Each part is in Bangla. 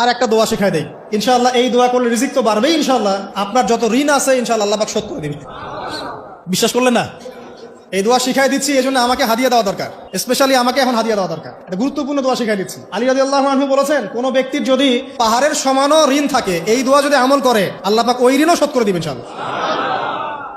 আর একটা দোয়া শেখাই দেয় ইনশাল্লাহ এই দোয়া করলে রিজিক তো বাড়বেই ইনশাল্লাহ আপনার যত ঋণ আছে ইনশাল্লাহ আল্লাহ শোধ করে দিবে বিশ্বাস করলেন না? এই দোয়া শিখাই দিচ্ছি এই জন্য আমাকে হাদিয়া দেওয়া দরকার। স্পেশালি আমাকে এখন হাদিয়া দেওয়া দরকার। এটা গুরুত্বপূর্ণ দোয়া শিখাই দিচ্ছি। আলী রাজি আল্লাহ আহমু বলেছেন, কোনো ব্যক্তির যদি পাহাড়ের সমানও ঋণ থাকে, এই দোয়া যদি আমল করে, আল্লাহ পাক ওই ঋণও শোধ করে দিবেন ইনশাআল্লাহ।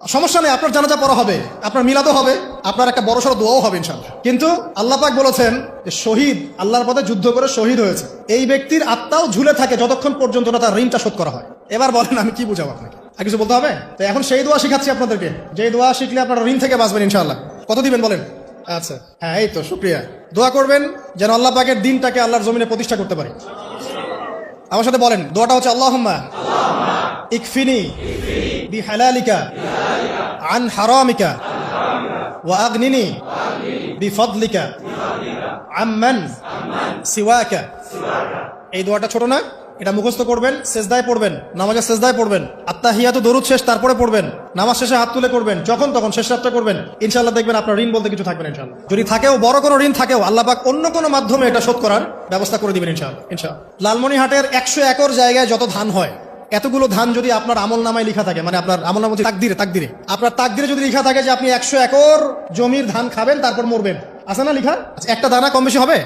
সমস্যা নেই, আপনার জানাজা পড়া হবে, আপনার মিলাদও হবে, আপনার একটা বড় সড়ো দোয়াও হবে ইনশাল্লাহ কিন্তু আল্লাহ পাক বলেছেন যে শহীদ, আল্লাহর পথে যুদ্ধ করে শহীদ হয়েছে। এই ব্যক্তির আত্মাও ঝুলে থাকে যতক্ষণ পর্যন্ত না তার ঋণটা শোধ করা হয়। এবার বলেন, আমি কি বুঝাবো আপনাকে? আর কিছু বলতে হবে? তো এখন সেই দোয়া শিখাচ্ছি আপনাদেরকে। যে দোয়া শিখলে আপনারা ঋণ থেকে বাঁচবেন ইনশাল্লাহ কত দিবেন বলেন? আচ্ছা হ্যাঁ এই তো, শুক্রিয়া। দোয়া করবেন যেন আল্লাহ পাকের দিনটাকে আল্লাহর জমিনে প্রতিষ্ঠা করতে পারি। আমার সাথে বলেন, দোয়াটা হচ্ছে আল্লাহ হালালিকা আন হারামিকা ওয়া আগনিনি বিফদলিকা আম্মান সিওয়াকা এই দোয়াটা ছোট না, এটা মুখস্থ করবেন, সেজদায় পড়বেন, নামাজের সেজদায় পড়বেন আত্মা হিয়া তো দরুদ শেষ, তারপরে পড়বেন, নামাজ শেষে হাত তুলে করবেন, যখন তখন শেষ রাতটা করবেন ইনশাল্লাহ দেখবেন আপনার ঋণ বলতে কিছু থাকবেন ইনশাল্লাহ যদি থাকেও, বড় কোনো ঋণ থাকেও, আল্লাহ পাক অন্য কোনো মাধ্যমে এটা শোধ করার ব্যবস্থা করে দিবেন ইনশাল্লাহ ইনশাল্লাহ লালমনিহাটের একশো একর জায়গায় যত ধান হয় এতগুলো ধান যদি আপনার আমল নামায় লেখা থাকে মানে আপনার আমল নামা তাকদিরে তাকদিরে। আপনার তাকদিরে যদি লিখা থাকে যে আপনি একশো একর জমির ধান খাবেন তারপর মরবেন। আছে না লেখা? আচ্ছা, একটা দানা কম বেশি হবে?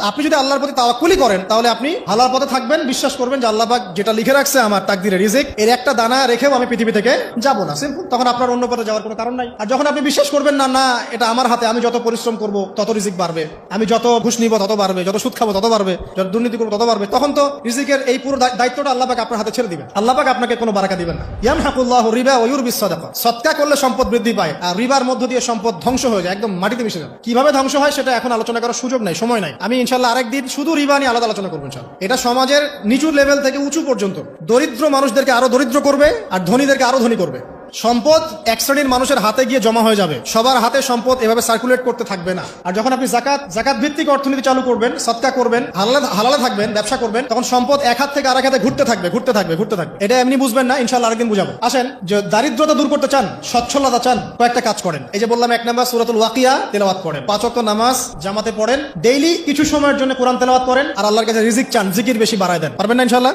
আপনি যদি আল্লাহর প্রতি তাওয়াক্কুলি করেন, তাহলে আপনি হালার পথে থাকবেন, বিশ্বাস করবেন যে আল্লাহ পাক যেটা লিখে রাখছে আমার তাকদিরে রিজিক, এর একটা দানা রেখেও আমি পৃথিবী থেকে যাব না। সিম্পল তখন আপনার অন্য পথে যাওয়ার কোনো কারণ নাই। আর যখন আপনি বিশ্বাস করবেন, না না, এটা আমার হাতে, আমি যত পরিশ্রম করব, তত রিজিক বাড়বে। আমি যত ঘুষ নিব, তত বাড়বে, যত সুদ খাব, তত বাড়বে, যত দুর্নীতি করব, তত বাড়বে। তখন তো রিজিকের এই পুরো দায়- দায়িত্বটা আল্লাহ পাক আপনার হাতে ছেড়ে দিবেন। আল্লাহ পাক আপনাকে কোনো বারাকা দিবেন না। ইয়াম হাকুল্লাহ রিবা ওয়ুর বিশ্বদাকা সৎকা করলে সম্পদ বৃদ্ধি পায়, আর রিবার মধ্য দিয়ে সম্পদ ধ্বংস হয়ে যায়, একদম মাটিতে মিশে যাবে। কীভাবে ধ্বংস হয়, সেটা এখন আলোচনা করার সুযোগ নাই, সময় নাই। আমি ইনশাল্লাহ আরেকদিন শুধু রিবা নিয়ে আলাদা আলোচনা করব ইনশাল্লাহ এটা সমাজের নিচু লেভেল থেকে উঁচু পর্যন্ত। দরিদ্র মানুষদেরকে আরও দরিদ্র করবে আর ধনীদেরকে আরও ধনী করবে। সম্পদ এক শ্রেণির মানুষের হাতে গিয়ে জমা হয়ে যাবে। সবার হাতে সম্পদ এভাবে সার্কুলেট করতে থাকবে না। আর যখন আপনি জাকাত জাকাত ভিত্তিক অর্থনীতি চালু করবেন, সৎকা করবেন, হালালে হালালে থাকবেন, ব্যবসা করবেন, তখন সম্পদ এক হাত থেকে আরেক হাতে ঘুরতে থাকবে ঘুরতে থাকবে ঘুরতে থাকবে। এটা এমনি বুঝবেন না ইনশাল্লাহ আরেকদিন বুঝাবো। আসেন, যে দারিদ্রতা দূর করতে চান, সচ্ছলতা চান, কয়েকটা কাজ করেন। এই যে বললাম এক নাম্বার সুরাতুল ওয়াকিয়া, তেলাওয়াত করেন। পাঁচ ওয়াক্ত নামাজ, জামাতে পড়েন, ডেইলি কিছু সময়ের জন্য কোরআন তেলাওয়াত করেন, আর আল্লাহর কাছে রিজিক চান, জিকির বেশি বাড়ায় দেন। পারবেন না ইনশাল্লাহ